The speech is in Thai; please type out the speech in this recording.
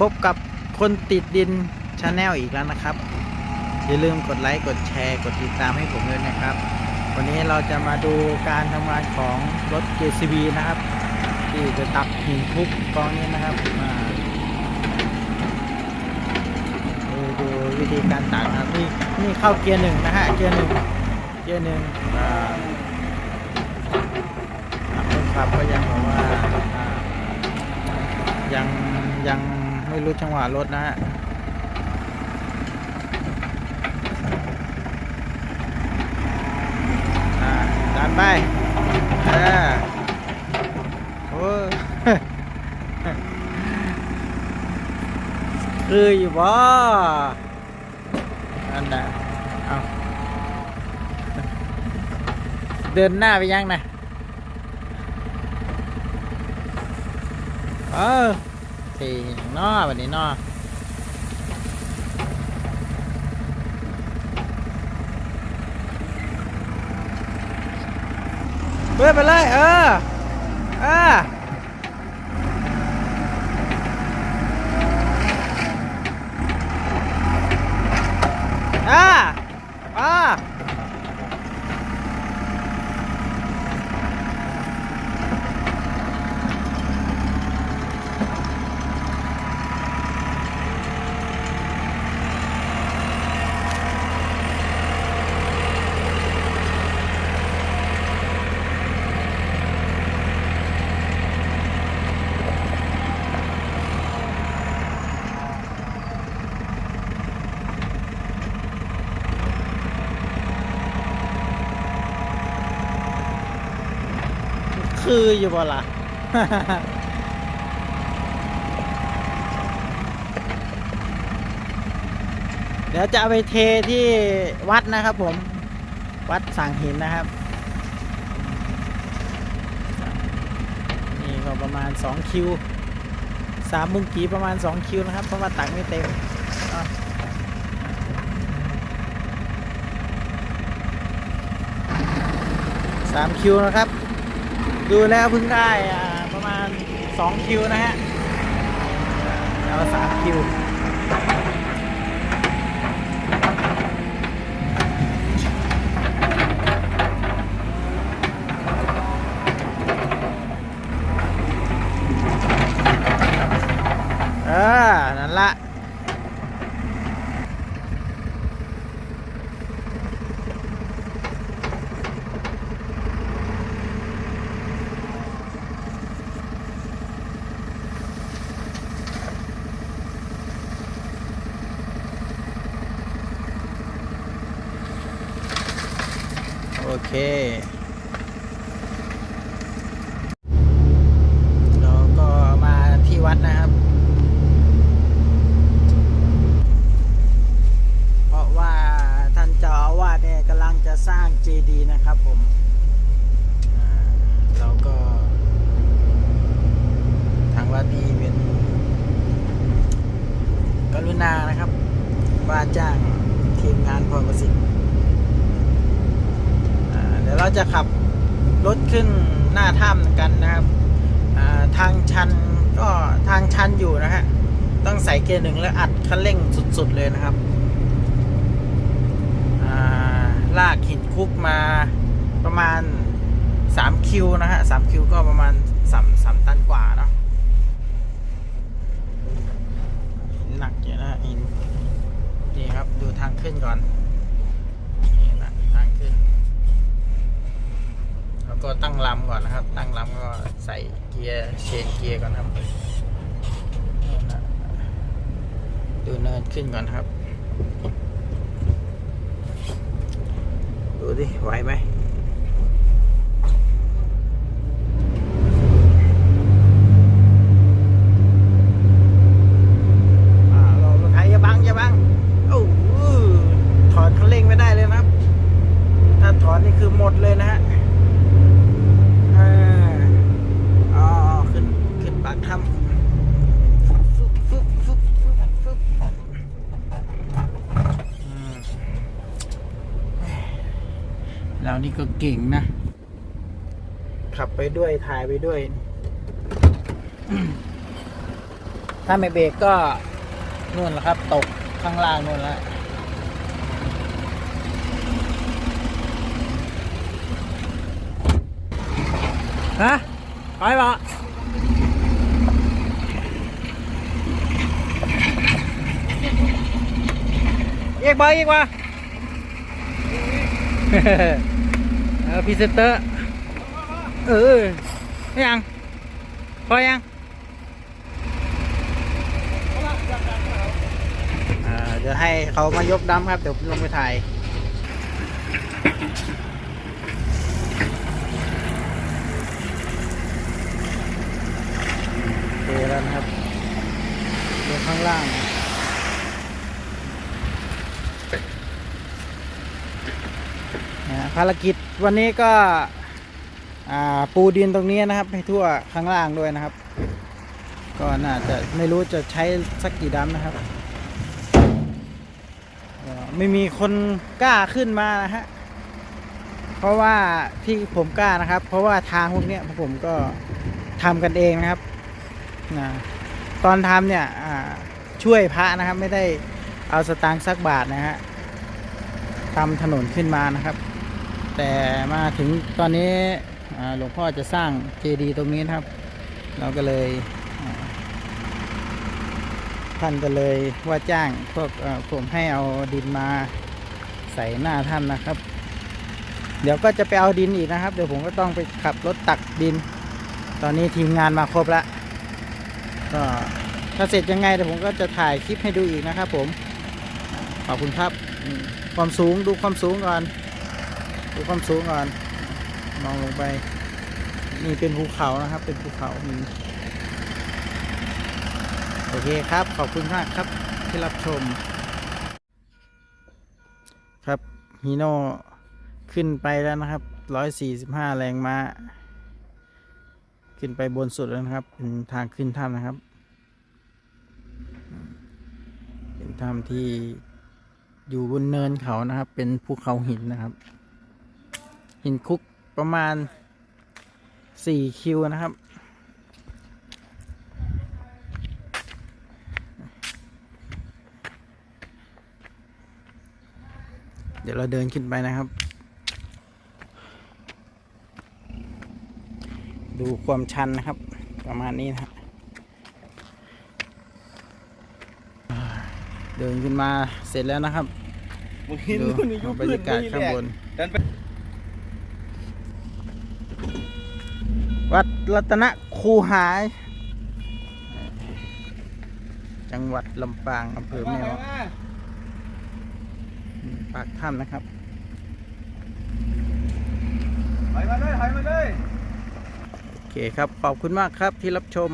พบกับคนติดดินชาแนลอีกแล้วนะครับ อย่าลืมกดไลค์กดแชร์ กดติดตามให้ผมด้วยนะครับ วันนี้เราจะมาดูการทำงานของรถ JCB นะครับ ที่จะตักหินทุบกองนี้นะครับมาดูดูวิธีการตักครับนี่นี่เข้าเกียร์หนึ่งนะฮะเกียร์หนึ่งเกียร์หนึ่งอ่าคนขับก็ยังบอกว่าอ่ายังยัง ไม่รู้จังหวะรถนะฮะอ่าดันไปเออโอ้ยคืออยู่บ่นั่นน่ะเอาเดินหน้าไปยังนะเออ สี่นอวันนี้นอเบื่อไปเลยเออ เอออ่าอ่า คืออยู่บ่ล่ะ เดี๋ยวจะเอาไปเทที่วัดนะครับผม วัดสังหินนะครับ นี่ก็ประมาณ 2 คิวสามมุงกีประมาณ 2 คิวนะครับ เพราะว่าตักไม่เต็มสามคิวนะครับ ดูแล้วเพิ่งได้ประมาณ 2 คิวนะฮะเอาสามคิว เออ นั่นละ โอเคเราก็มาที่วัดนะครับ เพราะว่าท่านเจ้าอาวาสเนี่ยกำลังจะสร้างเจดีย์นะครับผมเราก็ ทางวัดนี้เป็นกรุณานะครับ ว่าจ้างทีมงานพรประสิทธิ์ ดี๋ยวเราจะขับรถขึ้นหน้าถ้ำกันนะครับทางชันก็ทางชันอยู่นะฮะ ต้องใส่เกียร์หนึ่งแล้วอัดคันเร่งสุด ๆ เลยนะครับ ลากหินคุกมาประมาณ 3 คิวนะฮะ 3 คิวก็ประมาณ3 3ตันกว่าเนาะหินหนักเยอะนะฮะหินนี่ครับ ดูทางขึ้นก่อนนะทางขึ้น แล้วก็ ตั้งลำก่อนนะครับ ตั้งลำก็ใส่เกียร์เชนเกียร์ก่อนครับนี่นดูเนินขึ้นก่อนครับ ดูดิไหวไหมอ่าเรารถไถอย่าบังอย่าบังโอ้โหถอดคันเร่งไม่ได้เลยนะครับ ถ้าถอนนี่คือหมดเลยนะฮะอ่าอ๋อขึ้นขึ้นปากถ้ำฟึบฟึบฟึบฟึบฟึบอืม เรานี่ก็เก่งนะ ขับไปด้วยถ่ายไปด้วย ถ้าไม่เบรกก็นู่นแหละครับ ตกข้างล่างนู่นแล้วฮะไปปะอีกบ่อีกบ่ เอาพิเซเตอร์ เออยัง พอยังเดี๋ยวให้เขามายกดำครับ เดี๋ยวลงไปถ่าย โอเคแล้วนะครับลงข้างล่าง นะ ภารกิจวันนี้ก็ปูดินตรงนี้นะครับ ให้ทั่วข้างล่างด้วยนะครับ ก็น่าจะไม่รู้จะใช้สักกี่ดัมนะครับ ไม่มีคนกล้าขึ้นมานะฮะเพราะว่าที่ผมกล้านะครับ เพราะว่าทางพวกเนี้ยผมก็ทำกันเองนะครับนะตอนทำเนี่ยช่วยพระนะครับ ไม่ได้เอาสตางค์สักบาทนะฮะทำถนนขึ้นมานะครับ แต่มาถึงตอนนี้หลวงพ่อจะสร้างเจดีย์ตรงนี้นะครับ เราก็เลยท่านก็เลยว่าจ้างพวกผมให้เอาดินมาใส่หน้าท่านนะครับ เดี๋ยวก็จะไปเอาดินอีกนะครับ เดี๋ยวผมก็ต้องไปขับรถตักดิน ตอนนี้ทีมงานมาครบแล้วก็ถ้าเสร็จยังไงเดี๋ยวผมก็จะถ่ายคลิปให้ดูอีกนะครับผมขอบคุณครับความสูงดูความสูงก่อน ดูความสูงก่อนมองลงไป นี่เป็นภูเขานะครับ เป็นภูเขาหินโอเคครับ ขอบคุณมากครับที่รับชม ครับฮีโน่ขึ้นไปแล้วนะครับ145แรงม้า ขึ้นไปบนสุดแล้วนะครับ เป็นทางขึ้นถ้ำนะครับ เป็นถ้ำที่อยู่บนเนินเขานะครับ เป็นภูเขาหินนะครับ หินคุกประมาณ4คิวนะครับ เดี๋ยวเราเดินขึ้นไปนะครับ ดูความชันนะครับ ประมาณนี้นะครับอ่าเดินขึ้นมาเสร็จแล้วนะครับมึงเห็นดูนู่นนี่ยุบรรยากาศข้างบน ดันไป วัดรัตนคูหาย จังหวัดลำปางอำเภอแม่วะปากถ้ำนะครับถอยมาเลยถอยมาเลย โอเคครับ ขอบคุณมากครับที่รับชม